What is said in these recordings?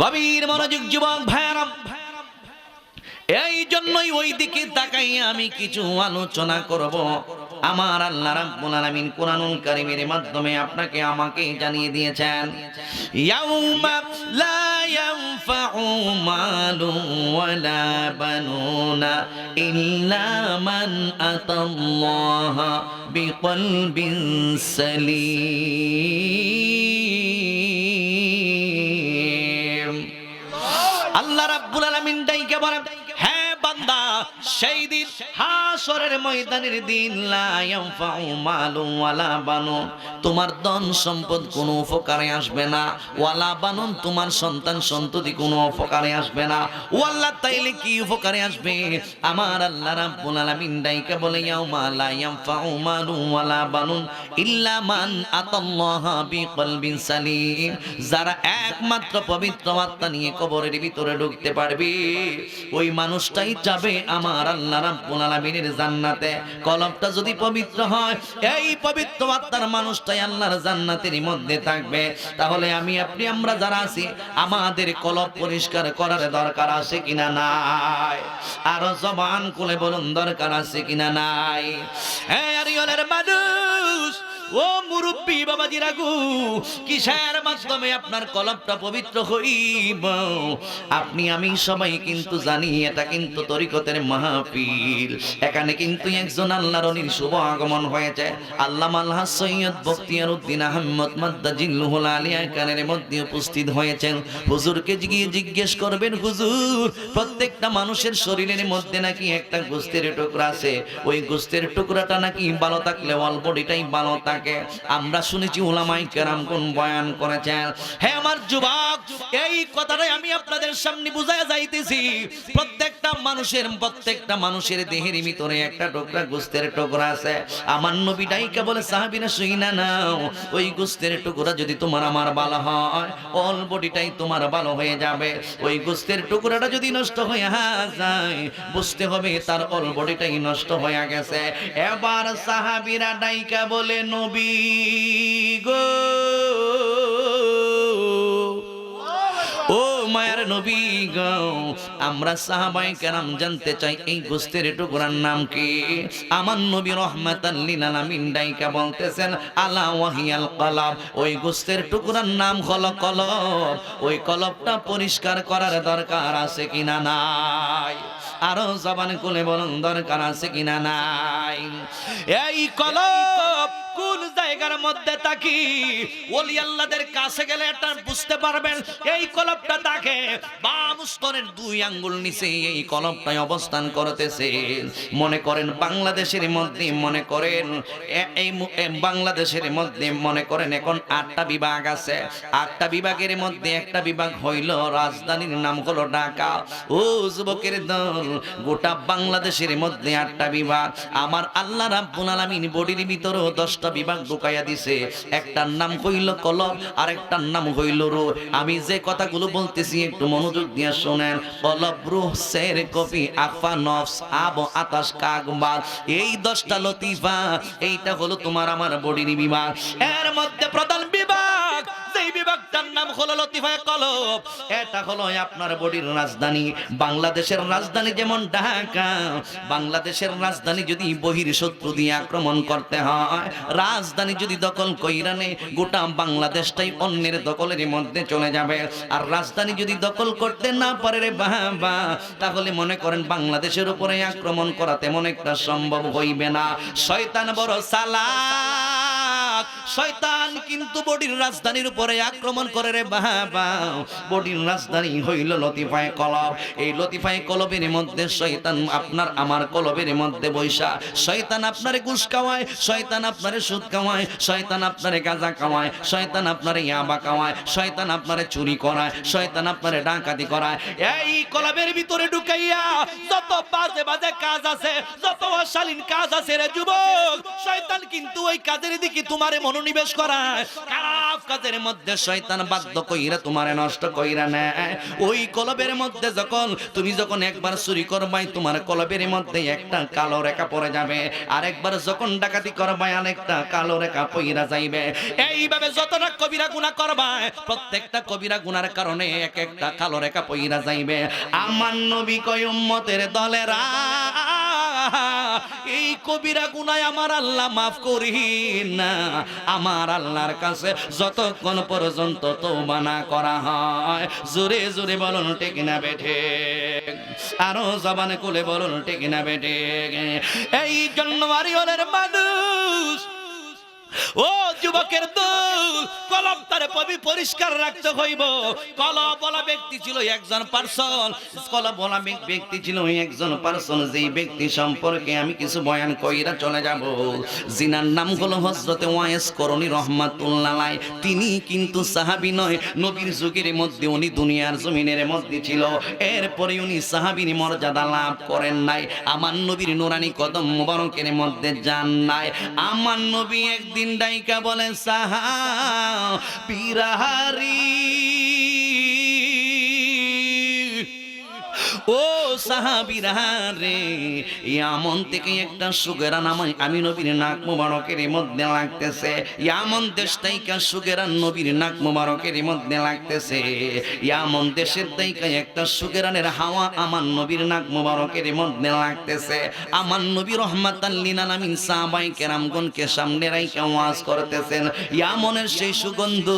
গভীর মনোযোগ যুবক ভাইয়ারাম এই জন্যই ওই দিকে তাকাইয়া আমি কিছু আলোচনা করব। আমার আল্লাহ রাব্বুল আলামিন কোরআনুল কারীমের মাধ্যমে আপনাকে আমাকে জানিয়ে দিয়েছেন, ইয়াউমা লা ইয়ানফাউ মালু ওয়ালা বানুনা ইল্লা মান আতাল্লাহা বিকলবিন সালিম। বলেন হ্যাঁ বান্দা সেই দিন হাসরের ময়দানের দিন ওয়ালা বানুন। তোমার ধন সম্পদ কোনো উপকারে আসবে না। ওয়ালা বানুন, তোমার সন্তান সন্ততি কোনো উপকারে আসবে না। ও আল্লাহ তাইলে কি উপকারে আসবে? আমার আল্লাহ রাব্বুল আলামিন ডাইকে বলে, ইয়াউমা লা ইয়ানফাউ মালু ওয়ালা বানুন ইল্লা মান আতাল্লাহা বিকলবিন সালিম। যারা একমাত্র পবিত্র আত্মা নিয়ে কবরের ভিতরে ঢুকতে পারবে, ওই মানুষটাই যাবে আমার আল্লাহ রাব্বুল আলামিনের জান্নাতে কলবটা যদি পবিত্র হয়, এই পবিত্র আত্মার মানুষটাই আল্লাহর জান্নাতের মধ্যে থাকবে। তাহলে আমি, আপনি, আমরা যারা আছি, আমাদের কলব পরিষ্কার করার দরকার আছে কিনা নাই? আরও জবান খুলে বলুন, দরকার আছে কিনা নাই? হ্যাঁ আরিয়লের মানুষ ও মুরব্বী বাবাজি রাগু কিসের মাধ্যমে আপনার কলমটা পবিত্র হইব আপনি আমি সবাই কিন্তু জানি, এটা কিন্তু তরিকতের মাহফিল। এখানে কিন্তু একজন আল্লাহর অলির শুভ আগমন হয়েছে। আল্লাহ আল্লাহ সৈয়দ বখতিয়ার উদ্দিন আহমদ মাদ্দাজিল্লুহুল আলিয়া কানের মধ্যে উপস্থিত হয়েছেন। হুজুরকে গিয়ে জিজ্ঞেস করবেন, হুজুর, প্রত্যেকটা মানুষের শরীরের মধ্যে নাকি একটা গোস্তের টুকরা আছে? ওই গোস্তের টুকরাটা নাকি ভালো থাকলে অল বডিটাই ভালো থাকে আমরা শুনেছি ওলামাই কেরাম কোন বয়ান করেছেন। হ্যাঁ আমার যুবক, এই কথাটাই আমি আপনাদের সামনে বুঝায় যাইতেছি। প্রত্যেকটা মানুষের প্রত্যেকটা মানুষের দেহের ভিতরে একটা টুকরা গোস্তের টুকরা আছে। আমার নবী ডাইকা বলে সাহাবিনা শুইনা নাও। ওই গোস্তের টুকরা যদি তোমার আমার ভালো হয় অল বডিটাই তোমার ভালো হয়ে যাবে। ওই গোস্তের টুকরাটা যদি নষ্ট হয়ে যায়, বুঝতে হবে তার অল বডিটাই নষ্ট হয়ে গেছে। এবার সাহাবিরা ডাইকা বলে, নবী গো। ও মায়ার নবী গো। আমরা সাহাবাই কেরাম জানতে চাই, এই গোস্তের টুকরার নাম কি? আমার নবী রহমাতাল লিল আলামিন ডাইকা বলতেছেন, আলা ওয়াহিয়াল কলব। ওই গোস্তের টুকরার নাম হলো কলব। ওই কলবটা পরিষ্কার করার দরকার আছে কিনা নাই? আরও জবান খুলে বলুন, দরকার আছে কিনা নাই? এই কলব কোন জায়গার মধ্যে থাকি? ওলি আল্লাহদের কাছে গেলে এটা বুঝতে পারবেন, এই কলবটা তাকে দুই আঙ্গুল নিচে এই কলবটাই অবস্থান করতেছে। মনে করেন বাংলাদেশের মধ্যে, মনে করেন এই বাংলাদেশের মধ্যে মনে করেন এখন আটটা বিভাগ আছে। আটটা বিভাগের মধ্যে একটা বিভাগ হইল রাজধানীর নাম হলো ঢাকা। ও যুবকের দল, গোটা বাংলাদেশের মধ্যে আটটা বিভাগ। আমার আল্লাহ রাব্বুল আলামিন বডির ভিতরেও দশটা বিভাগ ঢুকাইয়া দিছে। একটার নাম হইল কলম আর একটার নাম হইল রো আমি যে কথাগুলো বলতেছি একটু মনোযোগ দিয়ে শোনেন। কলব রূহ কবি আফা নফস আব আতাস কাকবাদ এই দশটা লতিফা, এইটা হলো তোমার আমার বডির বিভাগ। এর মধ্যে প্রধান বিভাগ। যেই বিভাগটার নাম হলো লতিফায় কলব। এটা হলো আপনার বডির রাজধানী। বাংলাদেশের রাজধানী যেমন ঢাকা, বাংলাদেশের রাজধানী যদি বহির শত্রু দিয়ে আক্রমণ করতে হয়, রাজধানী যদি দখল গোটা বাংলাদেশটাই অন্যের দখলের মধ্যে চলে যাবে। আর রাজধানী যদি দখল করতে না পারে রে বাবা, তাহলে মনে করেন বাংলাদেশের উপরে আক্রমণ করা তেমন একটা সম্ভব হইবে না। শয়তান বড় সালাক শয়তান কিন্তু বডির রাজধানীর উপরে আক্রমণ করে রে বাবা। বডির রাজধানী হইল লতিফায় কলব। এই লতিফায় কলবের মধ্যে শয়তান আপনার, আমার কলবের মধ্যে বৈশা। শয়তান আপনারে ঘুষ খাওয়ায়, শয়তান আপনারে সুদ খাওয়ায়, শয়তান আপনারে গাঁজা খাওয়ায়, শয়তান আপনারে ইয়াবা খাওয়ায়, শয়তান আপনারে চুরি করায়, শয়তান আপনারে ডাকাতি করায়। এই কলবের ভিতরে ঢুকাইয়া যত বাজে বাজে কাজ আছে, যত অশালীন কাজ আছে রে যুবক, শয়তান কিন্তু ওই কাজের দিকে তোমারে মনোনিবেশ করায়। কারা? খারাপ কাজের মধ্যে শয়তান বাধ্য কইরা তোমারে নষ্ট কইরা নেয়। ওই কলবের মধ্যে যখন, তুমি যখন একবার চুরি করবাই, তোমার কলবের মধ্যে একটা কালো রেখা পড়ে যাবে। আর একবার যখন ডাকাতি করবাই আরেকটা কালো রেখা পইরা যাইবে। এইভাবে যতটা কবিরা গুনাহ করবাই, প্রত্যেকটা কবিরা গুনার কারণে এক একটা কালো রেখা পইরা যাইবে। আমার নবী কয়, উম্মতের দলেরা, এই কবিরা গুনায় আমার আল্লাহ মাফ করি না। আমার আল্লাহর কাছে যতক্ষণ পর্যন্ত তো না করা হয়, জোরে জোরে বলুন, ঠিক না বেঠে আরও জবানে কোলে বলুন, ঠিক না বেঠে এই জন্য মানুষ ও যুবকের দল, কলম তার পবি পরিষ্কার রাখতে হইব। কলম বলা ব্যক্তি ছিল একজন পার্সন, কলম বলা ব্যক্তি ছিল একজন পার্সন ব্যক্তি সম্পর্কে আমি কিছু বয়ান কইরা চলে যাব। জিনার নাম হলো হজরতে ওয়াইস তিনি কিন্তু সাহাবী নয়, নবীর যুগের মধ্যে উনি দুনিয়ার জমিনের মধ্যে ছিল। এরপরে উনি সাহাবীর মর্যাদা লাভ করেন নাই। আমার নবীর নুরানি কদম মুবারকের মধ্যে যান নাই। আমার নবী একদিন ডাইকা বলে সাহা পিরাহারি ও সাহাবিরা, রে। ইয়ামন থেকে একটা সুগেরা নামাই আমি নবীর নাক মুবারকের মধ্যে লাগতেছে। ইয়ামন দেশ নবীর নাক লাগতেছে। ইয়ামন দেশের একটা হাওয়া আমার নবীর নাক লাগতেছে। আমার ইয়ামনের সেই সুগন্ধ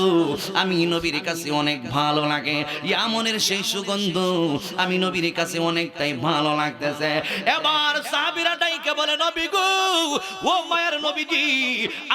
আমি নবীর কাছে অনেক ভালো লাগে। ইয়ামনের সেই সুগন্ধ আমি নবীর কাছে অনেকটাই ভালো লাগতেছে। এবার সাহাবীরা ডাইকে বলে, নবী গো, ও মায়ের নবীজি,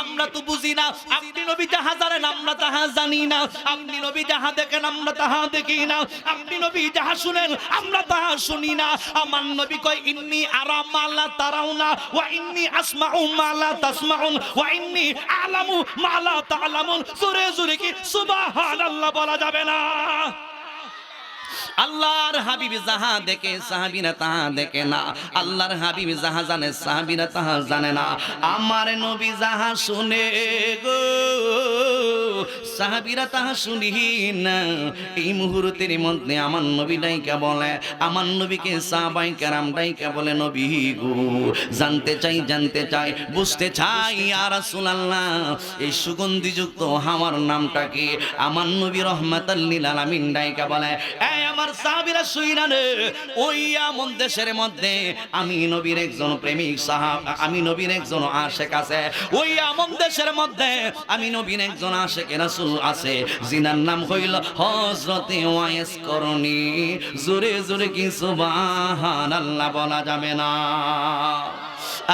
আমরা তো বুঝি না। আপনি নবী যাহা জানেন, আমরা তাহা জানি না। আপনি নবী যাহা দেখেন, আমরা তাহা দেখি না। আপনি নবী যাহা শুনেন, আমরা তাহা শুনি না। আমার নবী কয়, ইন্নি আরাম মাল্লা তারাও না ওয়া ইন্নি আসমাউ মালা তাসমাউন, ওয়া ইন্নি আলামু মালা তালামুন জোরে জোরে কি? সুবহানাল্লাহ বলা যাবে না। আল্লাহর হাবিব যাহা দেখে সাহাবিরা তাহা দেখে না। আল্লাহর হাবিব যাহা জানে, সাহাবিরা তাহা জানে না। আমার নবী যাহা শুনে গো সাহাবিরা তাহা শুনি এই মুহূর্তের মধ্যে আমার নবী ডাইকা বলে, আমার নবীকে সাহাবাই কারাম ডাইকা বলে, নবী গো, জানতে চাই জানতে চাই, বুঝতে চাই আর রাসূলুল্লাহ, এই সুগন্ধিযুক্ত হাওয়ার নামটা কি? আমার নবী রহমাতাল্লিল আলামিন ডাইকা বলে, এই আমার সাহাবীরা শুইনা ওই আমন দেশের মধ্যে আমি নবীর একজন প্রেমিক সাহাব, আমি নবীর একজন আশেক আছে, ওই আমন দেশের মধ্যে আমি নবীর একজন আশেক রাসূল আছে, জিনার নাম হইল হযরতে ওয়াইস করণী। জোরে জোরে কি সুবহানাল্লাহ বলা যাবে না।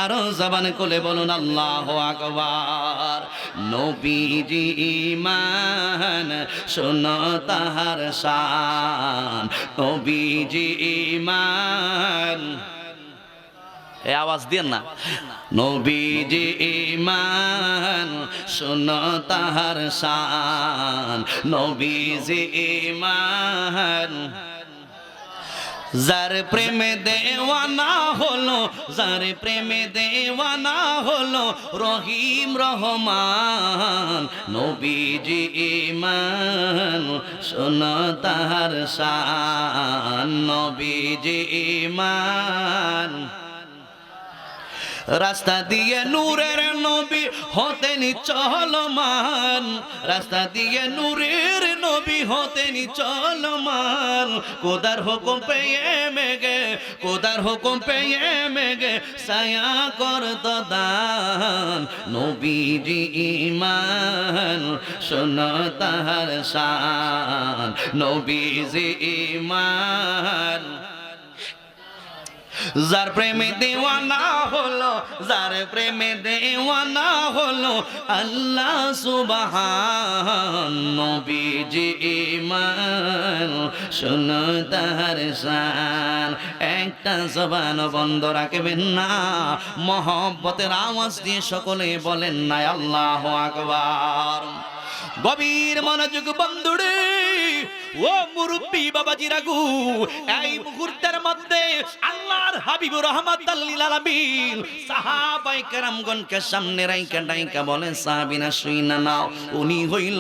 আরও জবান কোলে বলুন, আল্লাহ আকবার। নবীজি ইমান শোনো তাহার শান। নবীজি ইমান এ আওয়াজ দিয়ে না। নবীজি ইমান শোনো তাহার শান। নবীজি ইমান যার প্রেমে দেওয়ানা হলো, যার প্রেমে দেওয়ানা হলো রহিম রহমান। নবীজি ইমান শোনো তাহার শান। নবীজি ইমান রাস্তা দিয়ে নূরের নবী হতেনি চলমান। রাস্তা দিয়ে নূরের নবী হতেনি চলমান। কোদার হুকুম পেয়ে মেগে, কোদার হুকুম পেয়ে মেগে সায়া কর দান নবীজি ইমান শোনো তাহার শান। নবীজি ইমান যার প্রেমে দেওয়ানা হলো, যার প্রেমে দেওয়ানা হলো, আল্লাহ সুবহান নবীজি ইমান শুনো তাহার শান। একটা জবান বন্ধ রাখবেন না, মহব্বতের আওয়াজ দিয়ে সকলে বলেন না আল্লাহ আকবার। গভীর মনোযোগ বন্ধুরে, ও মুরব্বী বাবাজি রাগু, এই মুহূর্তের মধ্যে আল্লাহর হাবিবুর রহমত আল্লিল আলামিন সাহাবাই কেরামগণকে সামনে সাহাবিনা নাও। উনি হইল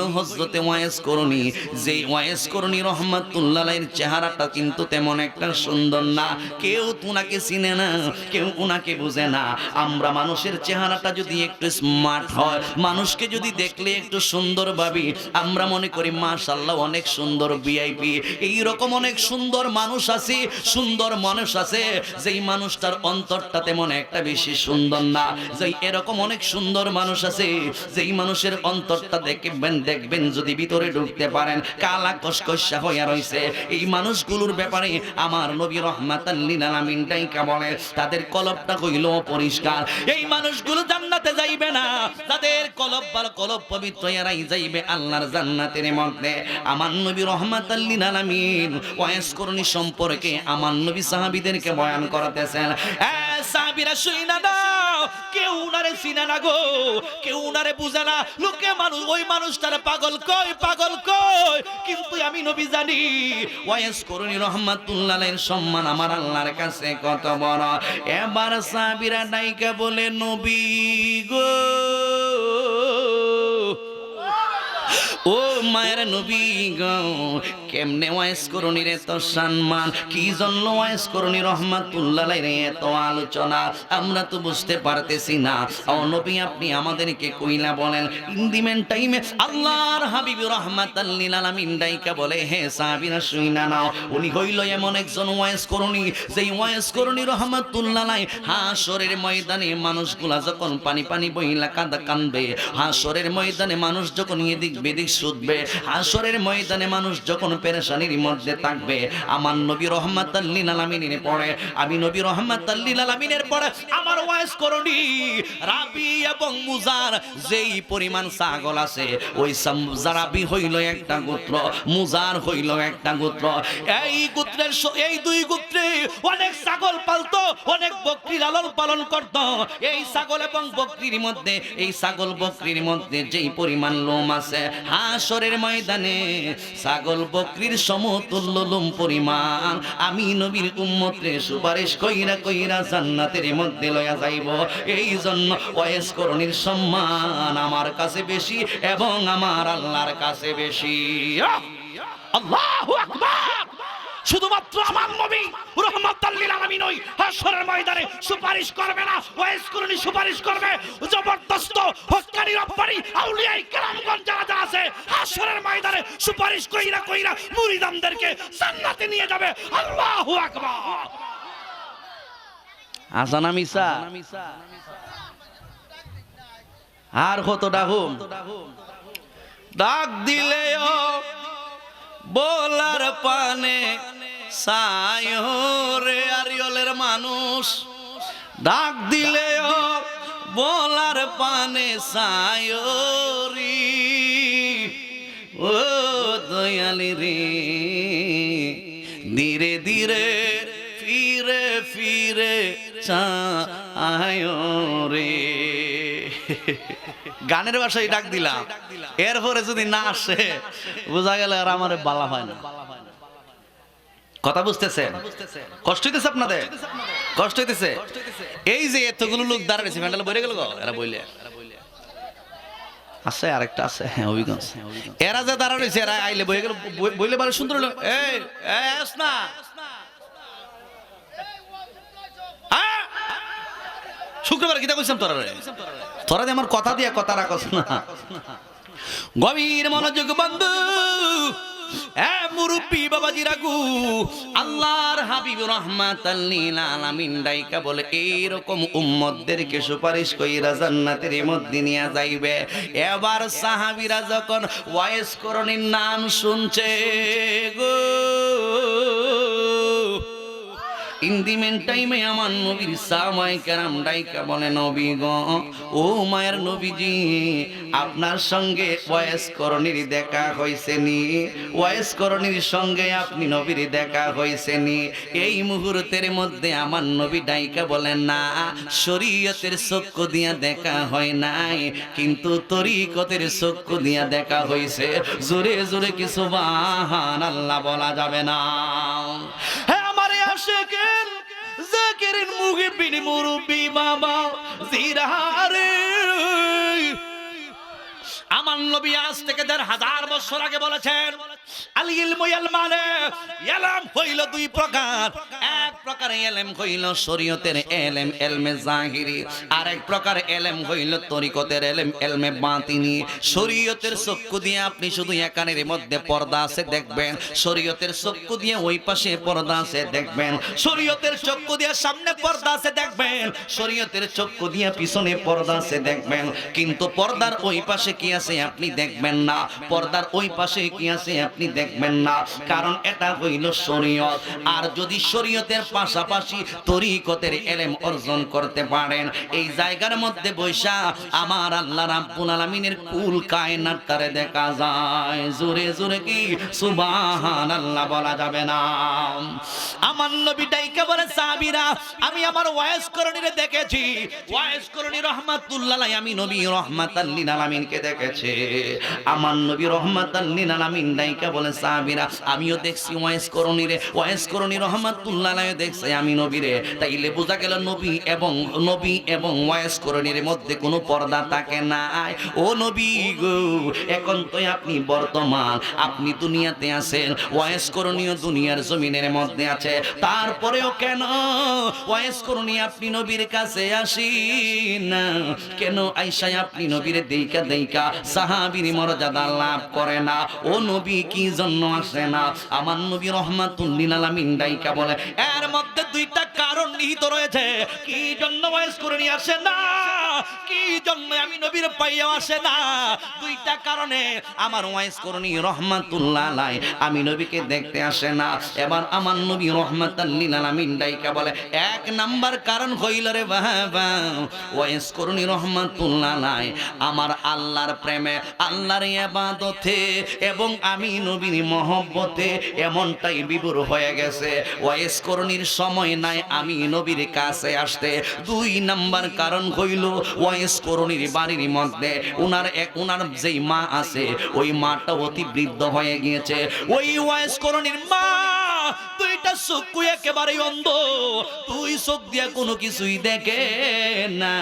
ওয়াইস করুনি যে ওয়াইস করুনি রহমাতুল্লাহের চেহারাটা কিন্তু তেমন একটা সুন্দর না। কেউ উনাকে চিনে না, কেউ উনাকে বুঝে না। আমরা মানুষের চেহারাটা যদি একটু স্মার্ট হয়, মানুষকে যদি দেখলে একটু সুন্দর ভাবি, আমরা মনে করি মাশাল্লাহ অনেক সুন্দর ভিআইপি। এই রকম অনেক সুন্দর মানুষ আছে, সুন্দর মানুষ আছে, যেই মানুষটার অন্তরটা তেমন একটা বেশি সুন্দর না। যেই এরকম অনেক সুন্দর মানুষ আছে, যেই মানুষের অন্তরটা দেখবেন দেখবেন যদি ভিতরে ঢুকতে পারেন, কালা কসকসা হইয়া রইছে। এই মানুষগুলোর ব্যাপারে আমার নবী রহমাতাল্লিল আলামিন ডাইকা বলে, তাদের কলবটা হইল পরিষ্কার। এই মানুষগুলো জান্নাতে যাইবে না, তাদের কলব বার কলব পবিত্র এরাই যাইবে। আল্লাহর জান্নাতের মধ্যে। আমার নবী রহমাতাল্লিল আলামিন ওয়াইস করণী সম্পর্কে আমার নবী সাহাবীদেরকে বয়ান করাতেছেন সাহাবীরা শুইনা দাও, কেউ উনারে চিনে না গো, কেউ উনারে বুঝে না। লোকে মানুষ, ওই মানুষটার পাগল কয় পাগল কয় কিন্তু আমি নবী জানি ওয়াইস করুনি রহমাতুল্লাহের সম্মান আমার আল্লাহর কাছে কত বড়। এবার সাবিরা নাইকা বলে, নবী গো। মায়ের নবী গো। কেমনে ওয়াইস করুনি রে তো সম্মান? কি জন্য ওয়াইস করুনি রহমাতুল্লাহ রে এত আলোচনা? আমরা তো বুঝতে পারতেছি না। ও নবী, আপনি আমাদেরকে কইলা বলেন ইন্দিমেন টাইমে আল্লাহর হাবিব রহমাতাল্লিল আলামিন ডাইকা বলে, হে সাহাবীরা, শুইনা নাও। উনি হইল এমন একজন ওয়াইস করুনি, যেই ওয়াইস করুনি রহমাতুল্লাহ লাই হাসরের ময়দানে মানুষগুলা যখন পানি পানি বইলা কাঁদা কানবে হাসরের ময়দানে মানুষ যখন এদিক বেদিক শুধবে হাসরের ময়দানে মানুষ যখন পেরেশানির মধ্যে থাকবে, আমার নবী রহমত আল্লিল আলামিনের পরে, আমি নবী রহমত আল্লিল আলামিনের পরে আমার ওয়াইস করণি রাবি এবং মুজার যেই পরিমাণ ছাগল আছে, ওই জারাবি হইল একটা গোত্র, মুজার হইল একটা গোত্র। এই গোত্রের এই দুই গোত্রে অনেক ছাগল পালতো, অনেক বকরি লালন পালন করত। এই ছাগল এবং বকরির মধ্যে, এই ছাগল বকরির মধ্যে যেই পরিমাণ লোম আছে, হাসরের ময়দানে ছাগল বকরির সমতুল্য লোম পরিমাণ আমি নবীর উম্মতরে সুপারিশ কইরা কইরা জান্নাতের মধ্যে লয়া যাইব। এই জন্য ওয়েস করণীর সম্মান আমার কাছে বেশি এবং আমার আল্লাহর কাছে বেশি। আল্লাহু আকবার! শুধুমাত্র আমার নবী রহমাতাল্লিল আলামিন ওই হাসরের ময়দানে সুপারিশ করবে না। ওয়াইস করুনি সুপারিশ করবে। জবরদস্ত হক্কানি রব্বানি আউলিয়াই কেরামগণ যারা আছে হাসরের ময়দানে সুপারিশ কইরা কইরা মুরিদামদেরকে জান্নাতে নিয়ে যাবে। আল্লাহু আকবার। আসানা মিসা আর কত ডাহুম ডাক দিলেও বলার পানে সায়রে আরিয়লের মানুষ। ডাক দিলেও বলার পানে সায়রি ও দয়ালি রে, ধীরে ধীরে ফিরে ফিরে চায় রে গানের বাসায় ডাক দিলাম। এরপরে যদি না আসে বোঝা গেল আর আমার বালা হয় না। কথা বুঝতেছেন? কষ্ট হইতেছে আপনাদের? কষ্ট হইতেছে? এই যে এতগুলো লোক দাঁড়াইছে প্যান্ডেল বইরে গেল এরা বইলে। আছে আরেকটা আছে। হ্যাঁ অভিজ্ঞান এরা যে দাঁড়া রয়েছে এরা আইলে বইয়ে গেল বইলে ভালো সুন্দর এই, না হ্যাঁ? শুক্রবার কিতা কইছিলাম তোরা রে? তোরা আমার কথা দিয়ে কথা রাখস না গভীর মনোযোগ বন্ধু মুরব্বি বাবাজি রাগু, আল্লাহর হাবিব রহমাত আলামিন ডাইকা বলে, এইরকম উম্মতদেরকে সুপারিশ কইরা জান্নাতের মধ্যে নিয়ে যাইবে এবার সাহাবীরা যখন ওয়াইস করণীর নাম শুনছে গো ইন্দিমেন টাইমে আমার নবীর ও মায়ের নবীজি, আপনার সঙ্গে ওয়েস করণীর দেখা হয়েছে নি? ওয়েস করণীর সঙ্গে আপনি নবীর দেখা হয়েছে নি? এই মুহূর্তের মধ্যে আমার নবী ডাইকা বলেন না, শরীয়তের চক্ষু দিয়া দেখা হয় নাই, কিন্তু তরিকতের চক্ষু দিয়া দেখা হয়েছে। জোরে জোরে কিছু বাহান আল্লাহ বলা যাবে না। হ্যাঁ জাকিরের আশেকের জাকিরিন মুহিবিন মুরব্বি বাবা জিরারে। আমার নবী আজ থেকে দেড় হাজার বছর আগে বলেছেন আল ইলমু মানে ইলম হইল দুই প্রকার। এক প্রকার এলেম হইল শরীয়তের এলেম, এলমে জাহিরি। আর এক প্রকার এলেম হইল তরিকতের এলেম, এলমে বাতিনি। শরীয়তের চক্ষু দিয়ে আপনি শুধু একানের মধ্যে পর্দা আছে, দেখবেন। শরীয়তের চক্ষু দিয়ে ওই পাশে পর্দা আছে, দেখবেন। শরীয়তের চক্ষু দিয়ে সামনে পর্দা আছে, দেখবেন। শরীয়তের চক্ষু দিয়ে পিছনে পর্দা আছে, দেখবেন। কিন্তু পর্দার ওই পাশে কি আছে আপনি দেখবেন না। পর্দার ওই পাশে কি আছে আপনি দেখবেন না। কারণ এটা হইল শরীয়ত। আর যদি শরীয়তের পাশাপাশি তরিকতের এলেম অর্জন করতে পারেন, এই জায়গার মধ্যে বৈশা আমার আল্লাহ রাব্বুল আলামিনের কুল কায়নাতটারে দেখা যায়। জোরে জোরে কি? সুবহানাল্লাহ বলা যাবে না। আমার নবী ডাইকা বলে, সাহাবীরা, আমি আমার ওয়াইস করণীরে দেখেছি। ওয়াইস করণী রহমাতুল্লাহ আমি নবী রহমাতাল লিল আলামিনকে দেখেছি। আমার নবী রহমাতাল লিল আলামিন ডাইকা বলে সাহাবীরা, আমিও দেখছি ওয়াইস করণীরে ওয়াইস করণী রহমাতুল্লাহ আলাইহি দেখছে আমি নবীরে তাইলে বোঝা গেল নবী এবং নবী এবং ওয়াইস করণীর মধ্যে কোনো পর্দা থাকে নাই। ও নবী গো, এখন তো আপনি বর্তমান, আপনি দুনিয়াতে আছেন ওয়েস করণীয় দুনিয়ার জমিনের মধ্যে আছে। তারপরেও কেন ওয়েস করণী আপনি নবীর কাছে আসি না? কেন আইসায় আপনি নবীর দেইকা দেইকা সাহাবীর মর্যাদা লাভ করে না। ও নবী কি জন্য আসে না? আমার নবী রহমাতুল্লিল আলামিন ডাইকা বলে, এর মধ্যে দুইটা কারণ নিহিত রয়েছে। কি জন্য ওয়াইস করণী আসে না? কি জন্য আমি নবীর পাইয়া আসে না? দুইটা কারণে আমার ওয়াইস করণী রহমাতুল্লাহ আলাই আমি নবীকে দেখতে আসে না। এবার আমার নবী রহমাতাল্লিল আলামিন ডাইকা বলে, এক নাম্বার কারণ হইল রে বাবা ওয়াইস করণী রহমাতুল্লাহ আলাই আমার আল্লাহর প্রেমে আল্লাহর ইবাদতে এবং আমি নবীর মহব্বতে এমনটাই বিভোর হয়ে গেছে। ওয়াইস করণীর সময় নাই আমি নবীর কাছে আসতে। দুই নাম্বার কারণ হইল ওয়াইস করণীর বাড়ির মধ্যে উনার এক, উনার যেই মা আছে, ওই মাটা অতি বৃদ্ধ হয়ে গিয়েছে। ওই ওয়াইস করণীর মা দুইটা অন্ধ। দিয়ে কোনো কিছুই দেখে না।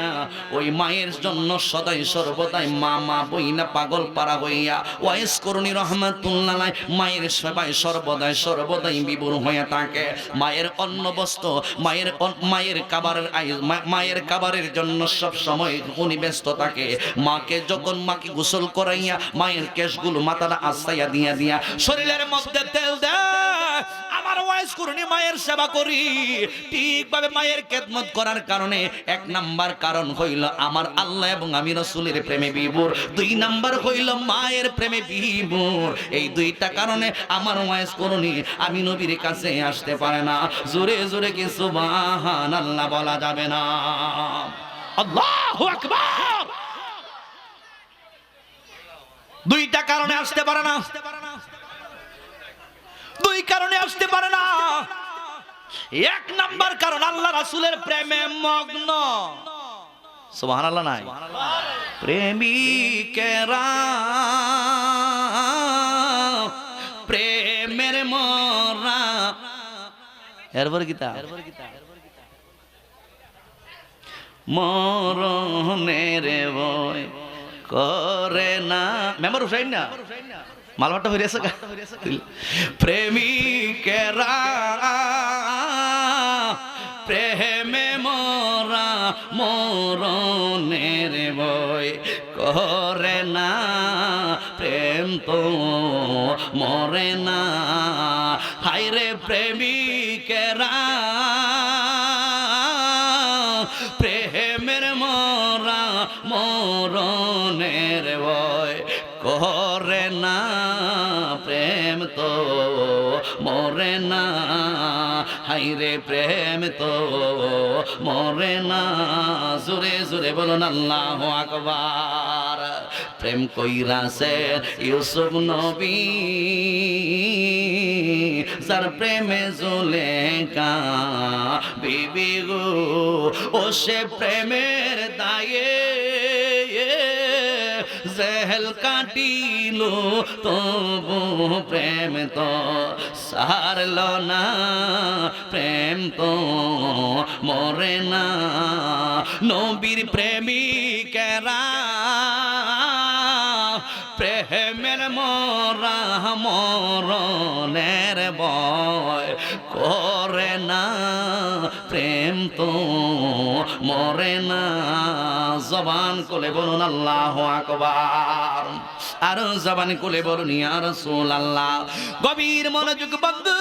ওই মায়ের জন্য সদাই সর্বদাই পাগল পারা হইয়া ওয়াইস করণী মায়ের সেবায় সর্বদাই সর্বদাই মায়ের অন্ন মায়ের মায়ের কাবারের মায়ের কাবারের জন্য সব সময় উনি ব্যস্ত থাকে। মাকে যখন মাকে গোসল করাইয়া মায়ের কেশগুলো মাথাটা আস্তাইয়া দিয়া দিয়া, শরীরের মধ্যে তেল দেয়। আমার ওয়াইস করুনি, মায়ের সেবা করি। ঠিকভাবে মায়ের খেদমত করার কারণে এক নাম্বার কারণ হইল আমার আল্লাহ এবং আমি রসুলের প্রেমে বিভোর। দুই নাম্বার হইল মায়ের প্রেমে বিভোর। এই দুইটা কারণে আমার ওয়াইস করুনি, আমি নবীর কাছে আসতে পারে না। জোরে জোরে কি সুবহান আল্লাহ বলা যাবে না? আল্লাহু আকবার! দুইটা কারণে আসতে পারে না। দুই কারণে আসতে পারে না। এক নাম্বার কারণ আল্লাহ রাসূলের প্রেমে মগ্ন। সুবহানাল্লাহ নাই? প্রেমিকেরা প্রেমের মরা। এরপর গীতা মরণের বই করে না। মেম্বার হুসাইন না? মালবারটা হয়ে গেছে প্রেমিকেরা, প্রেমে মরা মরণের বই করে না। প্রেম তো মরে না। হাইরে প্রেমিকেরা তো মরে না। হাইরে প্রেম তো মরে না। জোরে জোরে বলুন আল্লাহ আকবার। প্রেম কইরাছে ইউসুফ নবী। যার প্রেমে জলে কা বিবি গো, ও সে প্রেমের দায়ে জেহেল কাটিল, তবু প্রেম তো সারল না, প্রেম তো মরে না। নবীর প্রেমিকেরা প্রেমের মরা মরণের বয় করে না, প্রেম তো মরে না। জবান কোলে বলুন, আল্লাহ আকবার। আর জবান কোলে বলুন আর রাসূল আল্লাহ গভীর মনোযোগ বন্ধু,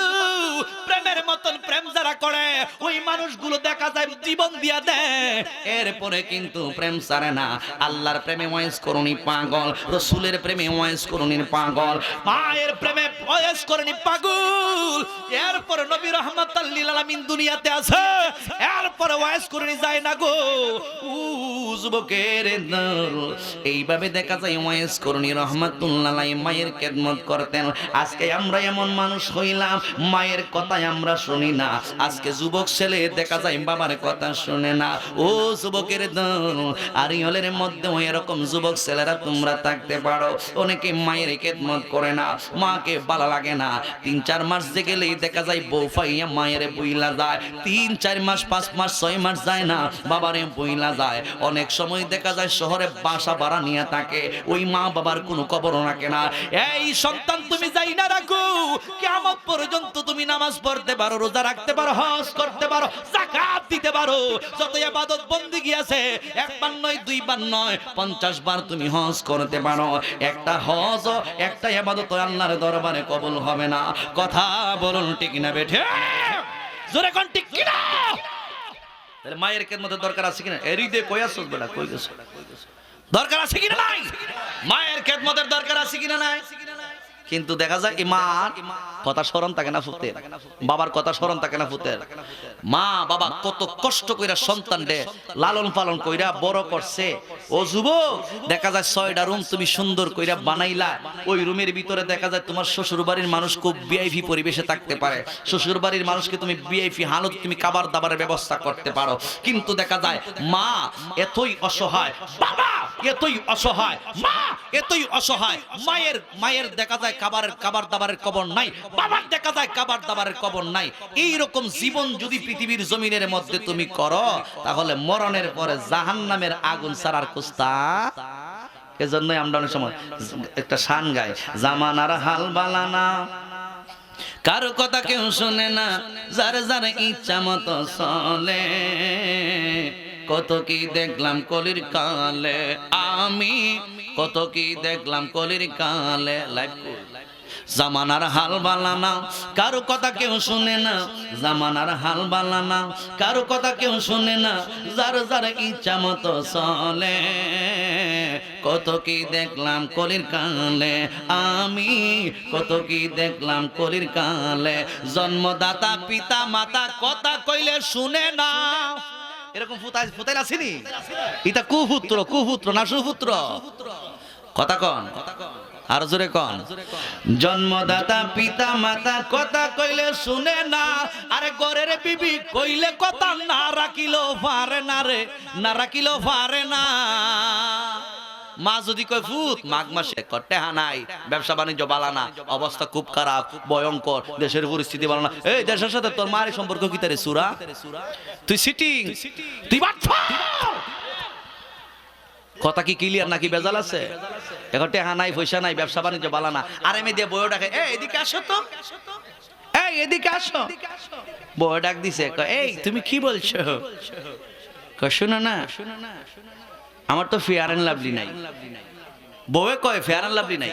প্রেমের মতন প্রেম যারা করে, ওই মানুষগুলো দেখা যায় জীবন দিয়া দেয়। এরপরে কিন্তু প্রেম সারে না। আল্লাহর প্রেমে ওয়াইস করুনি পাগল, রসুলের প্রেমে ওয়াইস করুনির পাগল। মায়ের প্রেমে ওয়াইস করুনি পাগল। এরপরে নবী রহমত আলামিন দুনিয়াতে আছে। এরপরে ওয়াইস করুনি যায় না গো। যুবকের এইভাবে দেখা যায় ওয়াইস করুনি রহমাতুল্লাহ মায়ের খেদমত করতেন। আজকে আমরা এমন মানুষ হইলাম, মায়ের কথাই আমরা শুনি না। আজকে যুবক ছেলে দেখা যায় বাবার কথা শুনে না। ও যুবকের দল আর হলের মধ্যে এরকম যুবক ছেলেরা তোমরা থাকতে পারো। অনেকে মায়ের খেদমত করে না, মাকে ভালো লাগে না। তিন চার মাস যে গেলেই দেখা যায় বউ ফাইয়া মায়ের বইলা যায়। তিন, চার মাস, পাঁচ মাস, ছয় মাস যায় না, বাবারে বইলা যায়। অনেক সময় দেখা যায় শহরে বাসা ভাড়া নিয়ে থাকে, ওই মা বাবার কোনো খবর রাখে না। এই সন্তান, তুমি যাই না রাখো। কেমন পর্যন্ত তুমি নামাজ পড়তে পারো, রোজা রাখতে পারো, হজ করতে পারো জাকাত দিতে পারো। যত ইবাদত বন্দিগি আছে একবার নয়, দুই দুইবার নয়, পঞ্চাশ বার তুমি হজ করতে পারো। একটা হজ একটা ইবাদত আল্লাহর দরবারে কবুল হবে না। কথা বলুন ঠিক না বেঠে? জোরে কোন ঠিক কিনা? তাহলে মায়ের খেদমতের দরকার আছে কিনা? এরই দিয়ে কই আসছ বেটা, কই গেছ? দরকার আছে কিনা নাই? মায়ের খেদমতের দরকার আছে কিনা নাই? কিন্তু দেখা যায় এই মার কথা স্মরণ থাকে না ফুতের। বাবার কথা স্মরণ থাকে না ফুতের। মা বাবা কত কষ্ট কইরা সন্তান রে লালন পালন কইরা বড় করছে। ও যুবক দেখা যায় ছয়টা রুম তুমি সুন্দর কইরা বানাইলা। ওই রুমের ভিতরে দেখা যায় তোমার শ্বশুর বাড়ির মানুষ খুব ভিআইপি পরিবেশে থাকতে পারে। শ্বশুর বাড়ির মানুষকে তুমি ভিআইপি হালত তুমি খাবার দাবারের ব্যবস্থা করতে পারো। কিন্তু দেখা যায় মা এতই অসহায় বাবা এতই অসহায় মা এতই অসহায়। মায়ের মায়ের দেখা যায় খাবারের খাবার দাবারের কবর নাই। বাবার দেখা যায় খাবার দাবারের কবর নাই। এই রকম জীবন যদি পৃথিবীর জমিনের মধ্যে তুমি করো, তাহলে মরণের পরে জাহান্নামের আগুন সারার কুস্তা। এজন্যই আমরা অনেক সময় একটা শান গাই, জামানার হাল বালানা কারও কথা কেউ শোনে না, যার যার ইচ্ছা মতো চলে। কত কি দেখলাম কলির কালে? আমি কত কি দেখলাম কলির কালে? জামানার হাল বালানা কারও কথা কেউ শুনে না। জামানার হাল বালানা কারও কথা কেউ শুনে না। যার যার ইচ্ছা মতো চলে। কত কি দেখলাম কলির কালে? আমি কত কি দেখলাম কলির কালে? জন্মদাতা, পিতা, মাতা, কথা কইলে শুনে না। এরকম ফুতাই ফুতাই আসেনি? এটা কুপুত্র কুপুত্র না সুপুত্র? কথা কন। আর জোরে কন। জন্মদাতা পিতা মাতা কথা কইলে শুনে না। আরে গরের বিবি কইলে কথা না রাখিল পারে না রে না রাখিল পারে না। মা যদি কয় ফুত মাঘ মাসে করতে হানাই ব্যবসা বাণিজ্য বালানা অবস্থা খুব খারাপ ভয়ঙ্কর দেশের পরিস্থিতি বালানা এই দেশের সাথে তোর মায়ের সম্পর্ক কি তারে সুরা? তুই সিটিং তুই কথা কি ক্লিয়ার নাকি বেজাল আছে? এখন টেহা নাই পয়সা নাই ব্যবসা বাণিজ্য বালানা আর এমনি দিয়ে বইও ডাকে এই এদিকে আসো তো। এই এদিকে আসো। বউ ডাক দিছে কয়, এই তুমি কি বলছো? কয়, শোনো না। আমার তো ফেয়ার অ্যান্ড লাভলি নাই। বউয়ে কয় ফেয়ার অ্যান্ড লাভলি নাই?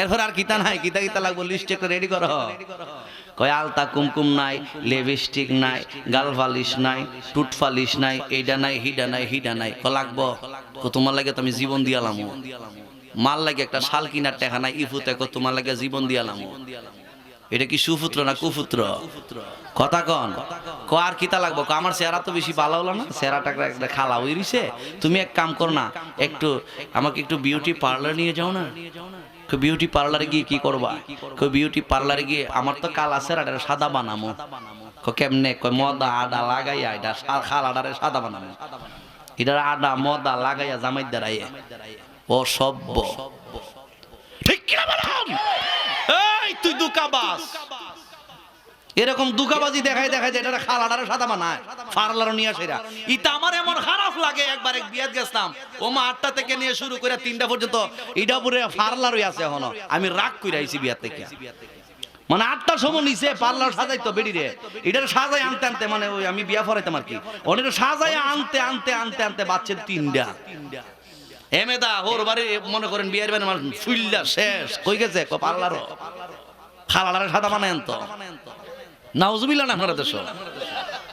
এরপর আর কিতা নাই, কিতা কিতা লাগবো লিস্ট একটা রেডি করো। কয়, আলতা কুমকুম নাই লিপস্টিক নাই, গাল ফালিশ নাই, টুট ফালিশ নাই এইটা নাই, হিডা নাই হিডা নাই। ক লাগবো। তোমার লাগে তো আমি জীবন দিয়ালাম। মাল লাগে একটা শাল কিনার টেকা নাই, ইফুতে তোমার লাগে জীবন দিয়ালাম। এটা কি সুপুত্র না কুপুত্র? কথা কন। ক, আর কিতা লাগবো? আমার চেহারা তো বেশি ভালো হলো না? চেহারাটা একটা খালা রইছে। তুমি এক কাম করো না, একটু আমাকে একটু বিউটি পার্লার নিয়ে যাও না। বিউটি পার্লারে গিয়ে কি করবা? বিউটি পার্লারে গিয়ে আমার তো কালা চেহারাটা সাদা বানামো। কেমনে? মদা আডা লাগাইয়া এটা সা- খালাডারে সাদা বানামো। এটার আডা মদা লাগাইয়া জামাই দাঁড়াইয়া অসভ্য। ঠিক কিনা এই, তুই দুকাবাস এরকম দুকাবাজি দেখাই দেখাই এটা খালাডারে সাদা বানায়, ফার্লারও নিয়ে আসে এরা। ইটা আমার এমন খারাপ লাগে, একবার এক বিয়াত গেছিলাম। ও মা আটটা থেকে নিয়ে শুরু করে তিনটা পর্যন্ত ইটা পুরে ফার্লারই আছে এখনও। আমি রাগ করে আইছি বিয়াত থেকে মানে আটটার সময় নিচে পার্লার সাজাইতো বেড়ি রে এটার সাজাই আনতে আনতে মানে ওই আমি বিয়া ফরাইতাম আর কি। অনেক সাজাই আনতে আনতে আনতে আনতে বাচ্চা তিনটা। এমেদা ওর বাড়ি মনে করেন বিয়ের বাড়ি আমার ফুল্লা শেষ। কই গেছে? ক পার্লারও। খালাডারে সাদা বানায় তো। নাউজুবিল্লাহ না আপনারা দেশ?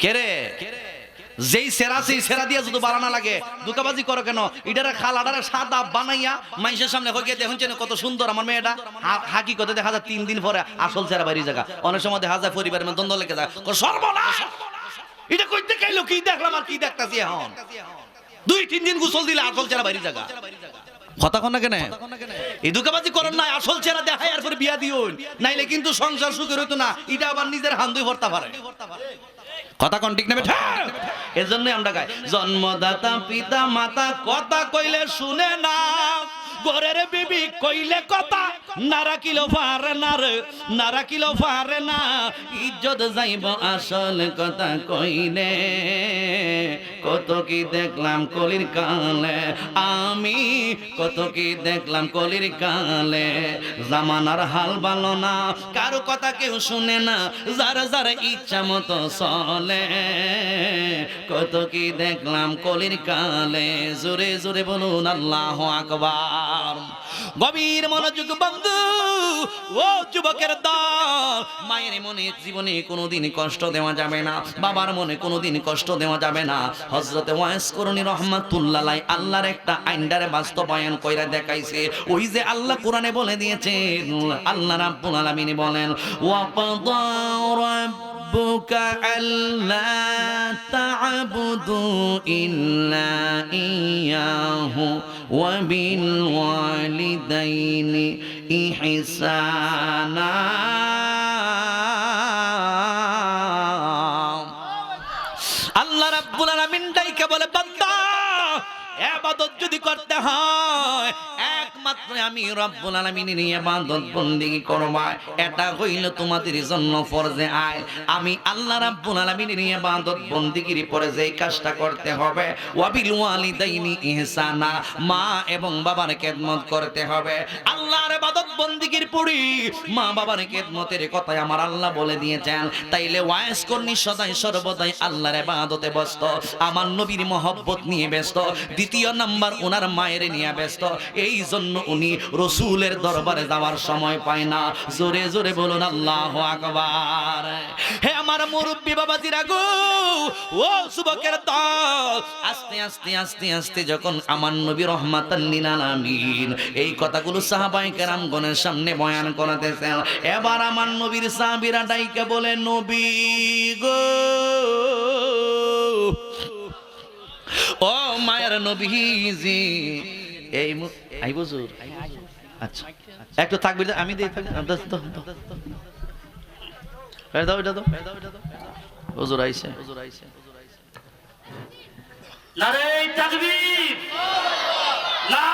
কেরে যেই সেরা সেই সেরা দিয়ে যদি বানানা লাগে দুকাবাজি করো কেন? এটারে খালাডারে সাদা বানাইয়া মানুষের সামনে হয়ে গিয়ে দেখুন কত সুন্দর আমার মেয়েটা? হাকি কত দেখা যায় তিন দিন পরে আসল সেরা বাড়ি জায়গা। অনেক সময় দেখা যায় পরিবারের মধ্যে দ্বন্দ্ব লেগে যায়। সর্বনাশ! এটা কইতে খাইলো কি দেখলাম আর কি দেখতাছি এখন? দুই তিন দিন গোসল দিলে আসল চেহারা বাইরে জায়গা কথা কন না কেন? এই দুকাবাজি করেন না আসল চেহারা দেখায় আর পরে বিয়া দিও নাইলে কিন্তু সংসার সুখের হইতো না এটা আবার নিজের হান্দুই ভর্তা পারে কথা কন ঠিক নেবে এজন্যই আমরা গাই জন্মদাতা পিতা মাতা কথা কইলে শুনে না। ঘরের বিবি কইলে কথা না রাখিল পারে না রে না রাখিল পারে না। ইজ্জত যাইব আসল কথা কইলে। কত কি দেখলাম কলির কালে? আমি কত কি দেখলাম কলির কালে? জামানার হাল ভালো না, কারও কথা কেউ শুনে না, যার যার ইচ্ছা মতো চলে। কত কি দেখলাম কলির কালে? জোরে জোরে বলুন আল্লাহ আকবার। গভীর মনোযোগ বন্ধু, ও যুবকের দল, মায়ের মনে জীবনে কোনোদিন কষ্ট দেওয়া যাবে না, বাবার মনে কোনোদিন কষ্ট দেওয়া যাবে না। হজরতে ওয়াইস করুনি রহমাতুল্লাহ আল্লাহর একটা আইন্ডারে বাস্তবায়ন কইরা দেখাইছে। ওই যে আল্লাহ কোরআনে বলে দিয়েছে আল্লাহ রাব্বুল আলামিন বলেন, ওয়া ওয়াকাদা রাব্বুকা আল্লা তা'বুদু ইল্লা ইয়াহু ওয়া বিল ওয়ালিদাইনি ইহসানা বলে বান্দা ইবাদত যদি করতে হয় একমাত্র আমি রব্বুল আলামিনের ইবাদত করবা। এটা হইল তোমাদের জন্য ফরজে আমি আল্লাহ রাব্বুল আলামিনের ইবাদত বন্দেগীর পরে যে কাজটা করতে হবে, ওয়াবিল ওয়ালিদাইনি ইহসানা, মা এবং বাবার খেদমত করতে হবে। আল্লাহর ইবাদত বন্দেগীর পরি মা বাবার খেদমতের আমার আল্লাহ বলে দিয়েছেন। তাইলে ওয়াইস কর্নি সদাই সর্বদাই আল্লাহর ইবাদতে ব্যস্ত, আমার নবীর নিয়ে ব্যস্ত, দ্বিতীয় নাম্বার ওনার মায়ের নিয়ে ব্যস্ত। এই জন্য উনি রসুলের দরবারে যাওয়ার সময় পায় না। জোরে জোরে বলুন, আল্লাহ আকবার। হে আমার মুরব্বী বাবাজিরা গো, ও যুবকের দল, আস্তে আস্তে আস্তে আস্তে যখন আমার নবী রহমাতাল লিল আলামিন এই কথাগুলো সাহাবায়ে কেরামগণের সামনে বয়ান করাতেছেন, এবার আমার নবীর সাহাবীরা ডাইকে বলে, নবী গো, ও মায়ের নবীজি এই আই বুজুর আচ্ছা একটু থাকবি আমি দিই থাকবি দাও, এটা দাও। আইছে। নারে তাকবীর।